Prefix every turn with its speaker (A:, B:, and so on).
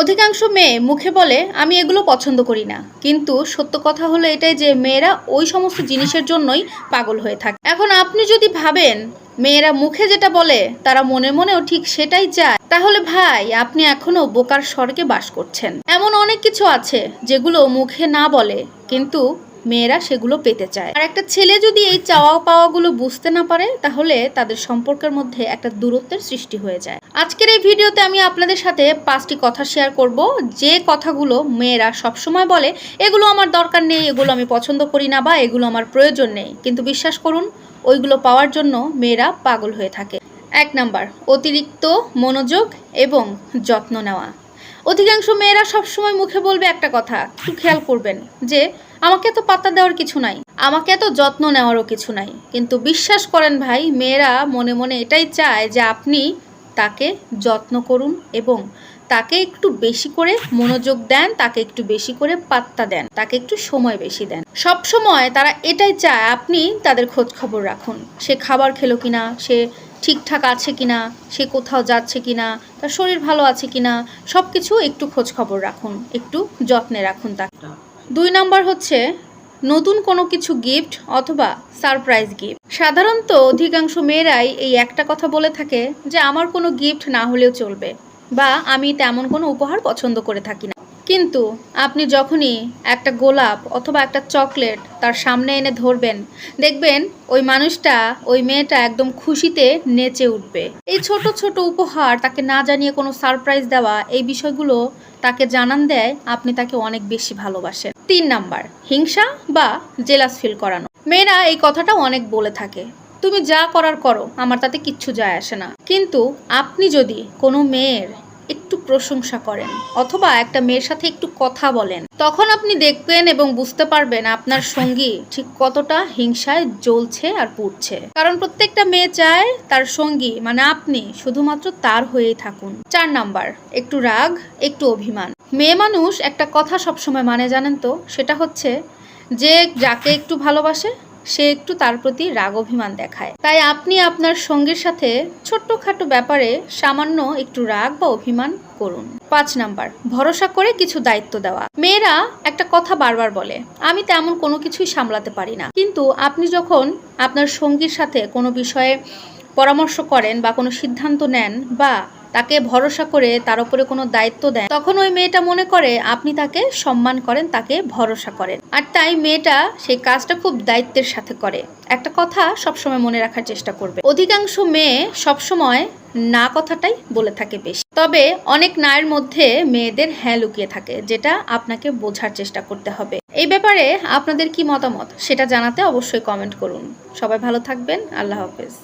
A: অধিকাংশ মেয়ে মুখে বলে, আমি এগুলো পছন্দ করি না। কিন্তু সত্য কথা হলো এটাই যে মেয়েরা ওই সমস্ত জিনিসের জন্যই পাগল হয়ে থাকে। এখন আপনি যদি ভাবেন মেয়েরা মুখে যেটা বলে, তারা মনে মনেও ঠিক সেটাই চায়, তাহলে ভাই, আপনি এখনও বোকার স্বর্গে বাস করছেন। এমন অনেক কিছু আছে যেগুলো মুখে না বলে, কিন্তু মেয়েরা সেগুলো পেতে চায়। আর একটা ছেলে যদি এই চাওয়া পাওয়াগুলো বুঝতে না পারে, তাহলে তাদের সম্পর্কের মধ্যে একটা দূরত্বের সৃষ্টি হয়ে যায়। আজকের এই ভিডিওতে আমি আপনাদের সাথে পাঁচটি কথা শেয়ার করব। যে কথাগুলো মেয়েরা সবসময় বলে, এগুলো আমার দরকার নেই, এগুলো আমি পছন্দ করি না বা এগুলো আমার প্রয়োজন নেই। কিন্তু বিশ্বাস করুন, ওইগুলো পাওয়ার জন্য মেয়েরা পাগল হয়ে থাকে। এক নাম্বার, অতিরিক্ত মনোযোগ এবং যত্ন নেওয়া। অধিকাংশ মেয়েরা সবসময় মুখে বলবে একটা কথা, একটু খেয়াল করবেন, যে আমাকে এত পাত্তা দেওয়ার কিছু নাই। আমাকে এত যত্ন নেওয়ারও কিছু নাই। কিন্তু বিশ্বাস করেন ভাই, মেয়েরা মনে মনে এটাই চায় যে আপনি তাকে যত্ন করুন এবং তাকে একটু বেশি করে মনোযোগ দেন, তাকে একটু বেশি করে পাত্তা দেন, তাকে একটু সময় বেশি দেন। সব সময় তারা এটাই চায়, আপনি তাদের খোঁজ খবর রাখুন। সে খাবার খেলো কিনা, সে ঠিকঠাক আছে কিনা, সে কোথাও যাচ্ছে কিনা, তার শরীর ভালো আছে কিনা সব কিছু একটু খোঁজ খবর রাখুন, একটু যত্নে রাখুন তাকে। দুই নম্বর হচ্ছে নতুন কোনো কিছু গিফট অথবা সারপ্রাইজ গিফট সাধারণত অধিকাংশ মেয়েরাই এই একটা কথা বলে থাকে যে, আমার কোনো গিফট না হলেও চলবে বা আমি তেমন কোনো উপহার পছন্দ করে থাকি না। কিন্তু আপনি যখনই একটা গোলাপ অথবা একটা চকলেট তার সামনে এনে ধরবেন, দেখবেন ওই মানুষটা, ওই মেয়েটা একদম খুশিতে নেচে উঠবে। এই ছোট ছোট উপহার তাকে না জানিয়ে কোনো সারপ্রাইজ দেওয়া, এই বিষয়গুলো তাকে জানান দেয়, আপনি তাকে অনেক বেশি ভালোবাসেন। তিন নাম্বার, হিংসা বা জেলাস ফিল করানো। মেয়েরা এই কথাটা অনেক বলে থাকে, তুমি যা করার করো, আমার তাতে কিচ্ছু যায় আসে না। কিন্তু আপনি যদি কোনো মেয়ের একটু প্রশংসা করেন অথবা একটা মেয়ের সাথে একটু কথা বলেন। তখন আপনি দেখবেন এবং বুঝতে পারবেন আপনার সঙ্গী ঠিক কতটা হিংসায় জ্বলছে আর পুড়ছে। কারণ প্রত্যেকটা মেয়ে চায় তার সঙ্গী মানে আপনি, শুধুমাত্র তার হয়েই থাকুন। চার নাম্বার, একটু রাগ, একটু অভিমান। মেয়ে মানুষ একটা কথা সবসময় মানে জানেন তো? সেটা হচ্ছে যে যাকে একটু ভালোবাসে সে একটু তার প্রতি রাগ অভিমান দেখায়। তাই আপনি আপনার সঙ্গীর সাথে ছোট্টখাটো ব্যাপারে সামান্য একটু রাগ বা অভিমান করুন। পাঁচ নাম্বার, ভরসা করে কিছু দায়িত্ব দেওয়া। মেয়েরা একটা কথা বারবার বলে, আমি তেমন কোনো কিছুই সামলাতে পারি না। কিন্তু আপনি যখন আপনার সঙ্গীর সাথে কোনো বিষয়ে পরামর্শ করেন বা কোনো সিদ্ধান্ত নেন বা তাকে ভরসা করে তার উপরে কোনো দায়িত্ব দেন। তখন ওই মেয়েটা মনে করে আপনি তাকে সম্মান করেন, তাকে ভরসা করেন। আর তাই মেয়েটা সেই কাজটা খুব দায়িত্বের সাথে করে। একটা কথা সবসময় মনে রাখার চেষ্টা করবে। অধিকাংশ মেয়ে সবসময় না কথাটাই বলে থাকে বেশি। তবে অনেক নায়ের মধ্যে মেয়েদের হ্যাঁ লুকিয়ে থাকে, যেটা আপনাকে বোঝার চেষ্টা করতে হবে। এই ব্যাপারে আপনাদের কি মতামত? সেটা জানাতে অবশ্যই কমেন্ট করুন। সবাই ভালো থাকবেন। আল্লাহ হাফেজ।